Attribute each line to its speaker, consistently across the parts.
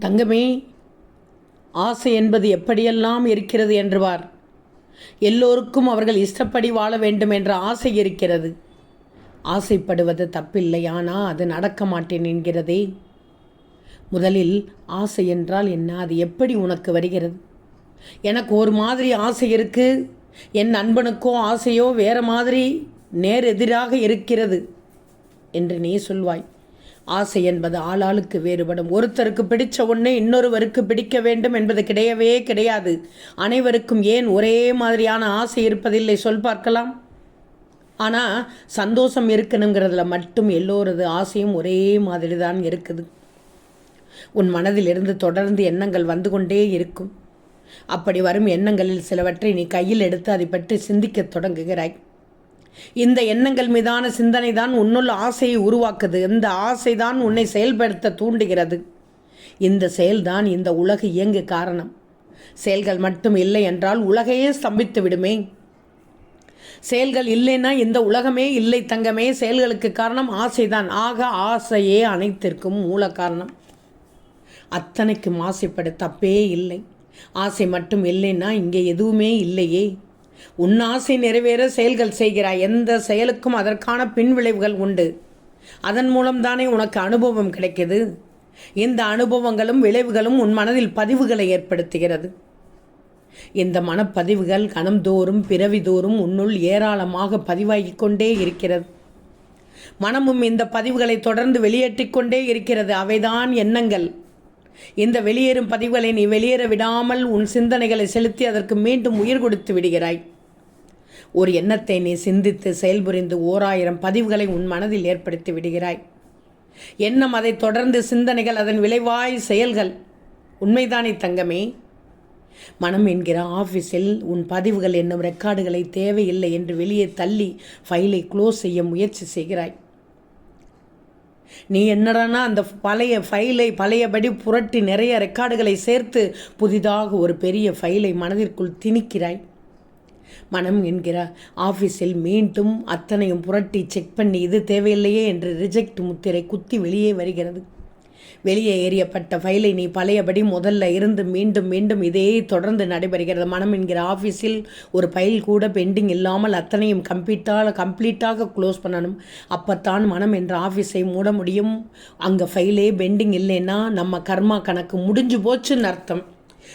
Speaker 1: தங்கமே ஆசை என்பது எப்படியெல்லாம் இருக்கிறது என்றுவார். எல்லோருக்கும் அவர்கள் இஷ்டப்படி வாழ வேண்டும் என்ற ஆசை இருக்கிறது. ஆசைப்படுவது தப்பில்லை ஆனால் அது நடக்க மாட்டேன் என்கிறதே. முதலில் ஆசை என்றால் என்ன? அது எப்படி உனக்கு வருகிறது? எனக்கு ஒரு மாதிரி ஆசை இருக்கு. என் நண்பனுக்கோ ஆசையோ வேற மாதிரி நேர் எதிராக இருக்கிறது என்று நீ சொல்வாய். ஆசை என்பது ஆளாளுக்கு வேறுபடும். ஒருத்தருக்கு பிடிச்ச ஒன்று இன்னொருவருக்கு பிடிக்க வேண்டும் என்பது கிடையவே கிடையாது. அனைவருக்கும் ஏன் ஒரே மாதிரியான ஆசை இருப்பதில்லை சொல் பார்க்கலாம். ஆனால் சந்தோஷம் இருக்கணுங்கிறதுல மட்டும் எல்லோரது ஆசையும் ஒரே மாதிரி தான் இருக்குது. உன் மனதிலிருந்து தொடர்ந்து எண்ணங்கள் வந்து கொண்டே இருக்கும். அப்படி வரும் எண்ணங்களில் சிலவற்றை நீ கையில் எடுத்து அதை பற்றி சிந்திக்கத் தொடங்குகிறாய். இந்த எண்ணங்கள் மீதான சிந்தனை தான் உன்னுள்ள ஆசையை உருவாக்குது. இந்த ஆசை தான் உன்னை செயல்படுத்த தூண்டுகிறது. இந்த செயல்தான் இந்த உலக இயங்கு காரணம். செயல்கள் மட்டும் இல்லை என்றால் உலகையே ஸ்தம்பித்து விடுமே. செயல்கள் இல்லைன்னா இந்த உலகமே இல்லை தங்கமே. செயல்களுக்கு காரணம் ஆசைதான். ஆக ஆசையே அனைத்திற்கும் மூல காரணம். அத்தனைக்கும் ஆசைப்பட தப்பே இல்லை. ஆசை மட்டும் இல்லைன்னா இங்கே எதுவுமே இல்லையே. உன் ஆசை நிறைவேற செயல்கள் செய்கிறாய். எந்த செயலுக்கும் அதற்கான பின்விளைவுகள் உண்டு. அதன் மூலம்தானே உனக்கு அனுபவம் கிடைக்கிறது. இந்த அனுபவங்களும் விளைவுகளும் உன் மனதில் பதிவுகளை ஏற்படுத்துகிறது. இந்த மனப்பதிவுகள் கணம்தோறும் பிறவிதோறும் உன்னுள் ஏராளமாக பதிவாகிக் கொண்டே இருக்கிறது. மனமும் இந்த பதிவுகளை தொடர்ந்து வெளியேற்றிக் கொண்டே இருக்கிறது. அவைதான் எண்ணங்கள். இந்த வெளியேறும் பதிவுகளை நீ வெளியேற விடாமல் உன் சிந்தனைகளை செலுத்தி அதற்கு மீண்டும் உயிர் கொடுத்து விடுகிறாய். ஒரு எண்ணத்தை நீ சிந்தித்து செயல்புரிந்து ஓராயிரம் பதிவுகளை உன் மனதில் ஏற்படுத்தி விடுகிறாய். எண்ணம் அதை தொடர்ந்து சிந்தனைகள் அதன் விளைவாய் செயல்கள். உண்மைதானே தங்கமே? மனம் என்கிற ஆஃபீஸில் உன் பதிவுகள் என்னும் ரெக்கார்டுகளை தேவையில்லை என்று வெளியே தள்ளி ஃபைலை க்ளோஸ் செய்ய முயற்சி செய்கிறாய். நீ என்னடானா அந்த பழைய ஃபைலை பழையபடி புரட்டி நிறைய ரெக்கார்டுகளை சேர்த்து புதிதாக ஒரு பெரிய ஃபைலை மனதிற்குள் திணிக்கிறாய். மனம் என்கிற ஆஃபீஸில் மீண்டும் அத்தனையும் புரட்டி செக் பண்ணி இது தேவையில்லையே என்று ரிஜெக்ட் முத்திரை குத்தி வெளியே வருகிறது. வெளியே எறியப்பட்ட ஃபைலை நீ பழையபடி முதல்ல இருந்து மீண்டும் மீண்டும் இதே தொடர்ந்து நடைபெறுகிறது. மனம் என்கிற ஆஃபீஸில் ஒரு ஃபைல் கூட பெண்டிங் இல்லாமல் அத்தனையும் கம்ப்ளீட்டாக கம்ப்ளீட்டாக க்ளோஸ் பண்ணணும். அப்போத்தான் மனம் என்ற ஆஃபீஸை மூட முடியும். அங்கே ஃபைலே பெண்டிங் இல்லைன்னா நம்ம கர்மா கணக்கு முடிஞ்சு போச்சுன்னு அர்த்தம்.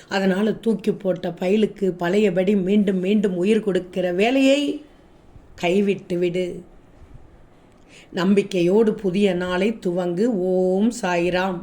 Speaker 1: அதனால் தூக்கி போட்ட பயலுக்கு பழையபடி மீண்டும் மீண்டும் உயிர் கொடுக்கிற வேலையை கைவிட்டு விடு. நம்பிக்கையோடு புதிய நாளை துவங்கு. ஓம் சாய்ராம்.